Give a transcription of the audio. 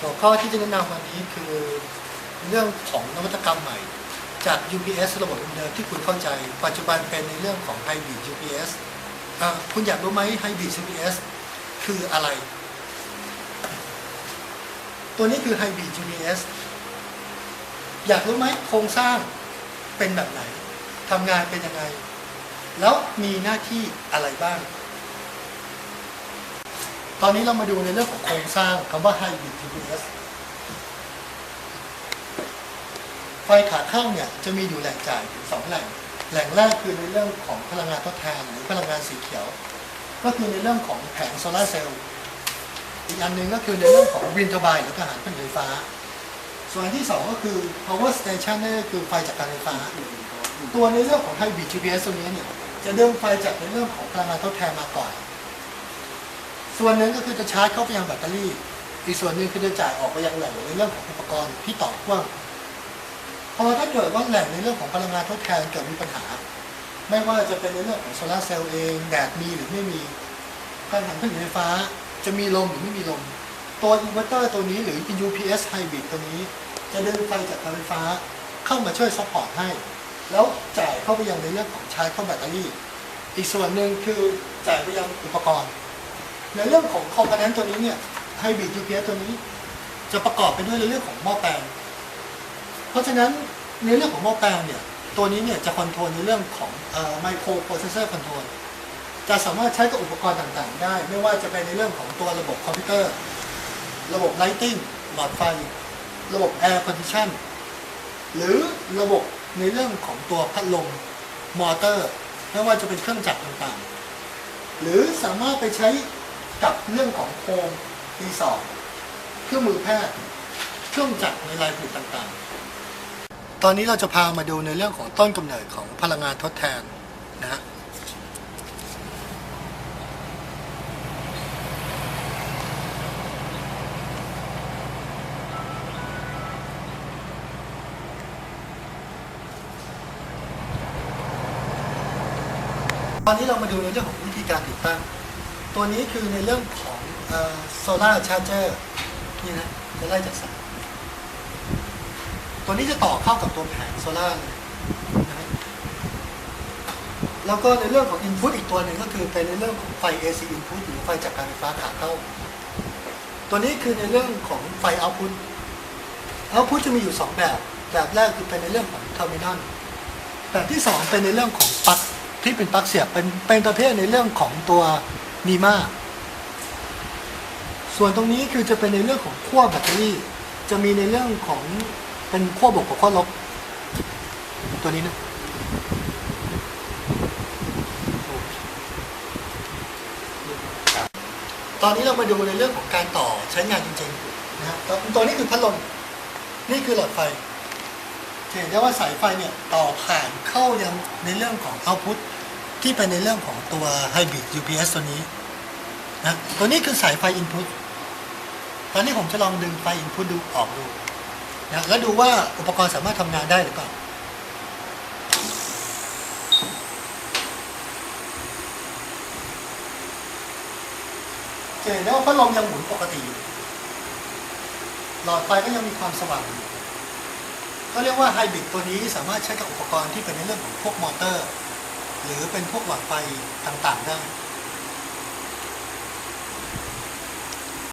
หัวข้อที่จะแนะนำวันนี้คือเรื่องของนวัตกรรมใหม่ จาก UPS ระบบเดิมที่คุณเข้าใจ ปัจจุบันเป็นในเรื่องของ Hybrid UPS คุณอยากรู้ไหม Hybrid UPS คืออะไร ตัวนี้คือ Hybrid UPS อยากรู้ไหมโครงสร้างเป็นแบบไหนทำงานเป็นยังไง แล้วมีหน้าที่อะไรบ้าง ตอนนี้เรามาดูในเรื่องของโครงสร้างคำว่า Hybrid UPS ไฟขาเข้าเนี่ยจะมีอยู่แหล่งจ่ายถึงสองแหล่ง แหล่งแรกคือในเรื่องของพลังงานทดแทนหรือพลังงานสีเขียว ก็คือในเรื่องของแผงโซลาร์เซลล์อีกอันหนึ่งก็คือในเรื่องของวินทบน์หรือการผลิตไฟฟ้า ส่วนที่สองก็คือ power station นั่นคือไฟจากการไฟฟ้า ตัวในเรื่องของ hybrid GPS ตัวนี้เนี่ยจะเดิมไฟจากในเรื่องของพลังงานทดแทนมาก่อน ส่วนหนึ่งก็คือจะชาร์จเข้าไปยังแบตเตอรี่ อีกส่วนหนึ่งคือจะจ่ายออกไปยังแหล่งในเรื่องของอุปกรณ์ที่ต่อกว้างพอถ้าเกิดว่าแหล่งในเรื่องของพลังงานทดแทนเกิดมีปัญหา ไม่ว่าจะเป็นในเรื่องของโซลาร์เซลล์เองแดดมีหรือไม่มีการหันผลิตไฟฟ้า จะมีลมหรือไม่มีลม ตัวอินเวอร์เตอร์ตัวนี้หรือ UPS Hybrid ตัวนี้ จะดึงไฟจากการไฟฟ้าเข้ามาช่วยซัพพอร์ตให้ แล้วจ่ายเข้าไปยังในเรื่องของชาร์จเข้าแบตเตอรี่ อีกส่วนหนึ่งคือจ่ายไปยังอุปกรณ์ ในเรื่องของคอมโพเนนต์ตัวนี้เนี่ย Hybrid UPS ตัวนี้ จะประกอบไปด้วยในเรื่องของหม้อแปลง เพราะฉะนั้นในเรื่องของหม้อแปลงเนี่ยตัวนี้เนี่ยจะคอนโทรลในเรื่องของไมโครโปรเซสเซอร์คอนโทรลจะสามารถใช้กับอุปกรณ์ต่างๆ ได้ ไม่ว่าจะเป็นในเรื่องของตัวระบบคอมพิวเตอร์ ระบบไลติ้งหลอดไฟ ระบบแอร์คอนดิชันหรือระบบในเรื่องของตัวพัดลมมอเตอร์ ไม่ว่าจะเป็นเครื่องจักรต่างๆ หรือสามารถไปใช้ กับเรื่องของโคมรีสอร์ทเครื่องมือแพทย์เครื่องจักรในรายผลิตต่างๆ ตอนนี้เราจะพามาดูในเรื่องของต้นกำเนิดของพลังงานทดแทนนะฮะตอนนี้เรามาดูในเรื่องของวิธีการติดตั้ง ตัวนี้คือในเรื่องของโซลาร์ชาร์เจอร์นี่นะจะไล่จากสายตัวนี้จะต่อเข้ากับตัวแผงโซลาร์เลยนะแล้วก็ในเรื่องของ Input อีกตัวหนึ่งก็คือเป็นในเรื่องของไฟ AC Input หรือไฟจากการไฟฟ้าขาเข้า ตัวนี้คือในเรื่องของไฟ Output Output จะมีอยู่ 2 แบบ แบบแรกคือเป็นในเรื่องของ Terminal แบบที่ 2 เป็นในเรื่องของปลั๊กที่เป็นปลั๊กเสียบเป็นเป็นประเภทในเรื่องของตัว นีมาก ส่วนตรงนี้คือจะเป็นในเรื่องของขั้วแบตเตอรี่ จะมีในเรื่องของเป็นขั้วบวกกับขั้วลบ ตัวนี้นะตอนนี้เรามาดูในเรื่องของการต่อใช้งานจริงๆนะฮะตัวตัวนี้คือพัดลมนี่คือหลอดไฟเห็นได้ว่าสายไฟเนี่ยต่อผ่านเข้ายังในเรื่องของเอาพุต ที่เป็นในเรื่องของตัว Hybrid UPS ตัวนี้นะตัวนี้คือสายไฟ Input ตอนนี้ผมจะลองดึงไฟ Input ดูออกดูนะแล้วดูว่าอุปกรณ์สามารถทำงานได้หรือเปล่าจะเห็นได้ว่าพัดลมยังหมุนปกติอยู่ หลอดไฟก็ยังมีความสว่างอยู่ก็เรียกว่าไฮบริดตัวนี้สามารถใช้กับอุปกรณ์ที่เป็นในเรื่องของพวกมอเตอร์ หรือเป็นพวกหลอดไฟต่างๆได้